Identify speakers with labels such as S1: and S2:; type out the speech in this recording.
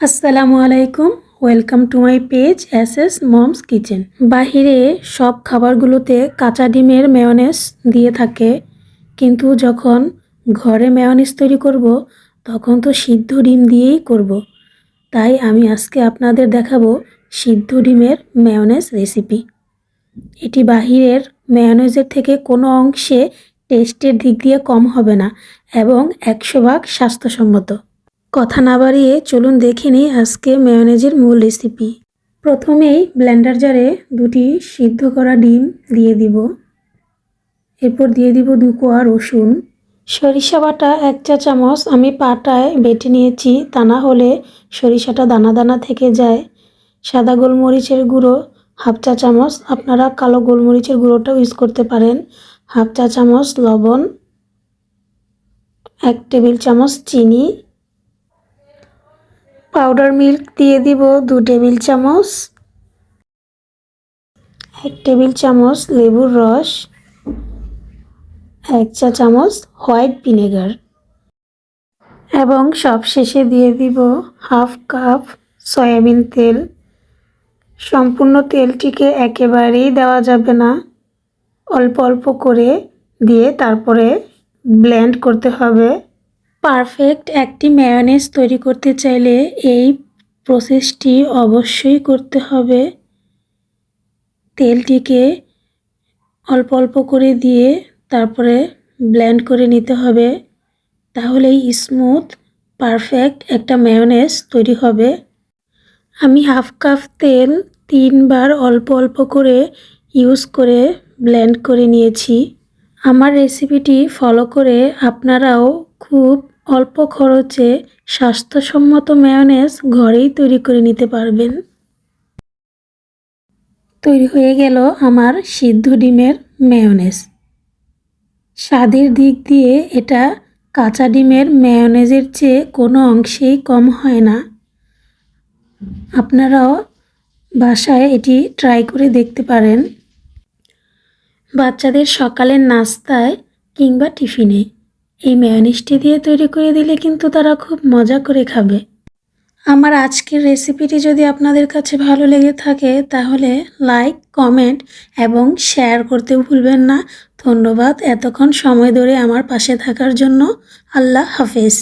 S1: আসসালামু আলাইকুম, welcome to my page S S moms kitchen. বাহিরে সব খাবারগুলোতে কাঁচা ডিমের মেয়নেস দিয়ে থাকে, কিন্তু যখন ঘরে মেয়নেস তৈরি করব, তখন তো সিদ্ধ ডিম দিয়েই করব। তাই আমি আজকে আপনাদের দেখাবো সিদ্ধ ডিমের মেয়নেস রেসিপি এটি বাহিরের মেয়নেজের থেকে কোনো অংশে টেস্টের দিক দিয়ে কম হবে না, এবং একশো ভাগ স্বাস্থ্যসম্মত। কথা না বাড়িয়ে চলুন দেখে নিই আজকে মেয়নেজের মূল রেসিপি প্রথমেই ব্লেন্ডার জারে দুটি সিদ্ধ করা ডিম দিয়ে দিব। এরপর দিয়ে দিব দু কোয়া রসুন। সরিষা বাটা এক চা চামচ আমি পাটায় বেটে নিয়েছি, তা না হলে সরিষাটা দানা দানা থেকে যায়। সাদা গোলমরিচের গুঁড়ো হাফ চা চামচ, আপনারা কালো গোলমরিচের গুঁড়োটাও ইউজ করতে পারেন। হাফ চা চামচ লবণ, এক টেবিল চামচ চিনি পাউডার মিল্ক দিয়ে দিব দু টেবিল চামচ, এক টেবিল চামচ লেবুর রস, এক চা চামচ হোয়াইট ভিনেগার এবং সব শেষে দিয়ে দিব হাফ কাপ সয়াবিন তেল। সম্পূর্ণ তেলটিকে একেবারেই দেওয়া যাবে না। অল্প অল্প করে দিয়ে তারপরে ব্লেন্ড করতে হবে। পারফেক্ট একটি ম্যায়োনেজ তৈরি করতে চাইলে এই প্রসেসটি অবশ্যই করতে হবে। তেলটিকে অল্প অল্প করে দিয়ে তারপরে ব্লেন্ড করে নিতে হবে। তাহলেই স্মুথ, পারফেক্ট একটা ম্যায়োনেজ তৈরি হবে। আমি হাফ কাপ তেল তিনবার অল্প অল্প করে ইউজ করে ব্লেন্ড করে নিয়েছি। আমার রেসিপিটি ফলো করে আপনারাও খুব অল্প খরচে স্বাস্থ্যসম্মত মেয়নেজ ঘরেই তৈরি করে নিতে পারবেন। তৈরি হয়ে গেল আমার সিদ্ধ ডিমের মেয়নেজ স্বাদের দিক দিয়ে এটা কাঁচা ডিমের মেয়নেজের চেয়ে কোনো অংশেই কম হয় না। আপনারাও বাসায় এটি ট্রাই করে দেখতে পারেন। বাচ্চাদের সকালের নাস্তায় কিংবা টিফিনে। এই ম্যানিসটি দিয়ে তৈরি করে দিলে কিন্তু তারা খুব মজা করে খাবে। আমার আজকের রেসিপিটি যদি আপনাদের কাছে ভালো লেগে থাকে, তাহলে লাইক কমেন্ট এবং শেয়ার করতে ভুলবেন না। ধন্যবাদ এতক্ষণ সময় ধরে আমার পাশে থাকার জন্য। আল্লাহ হাফেজ।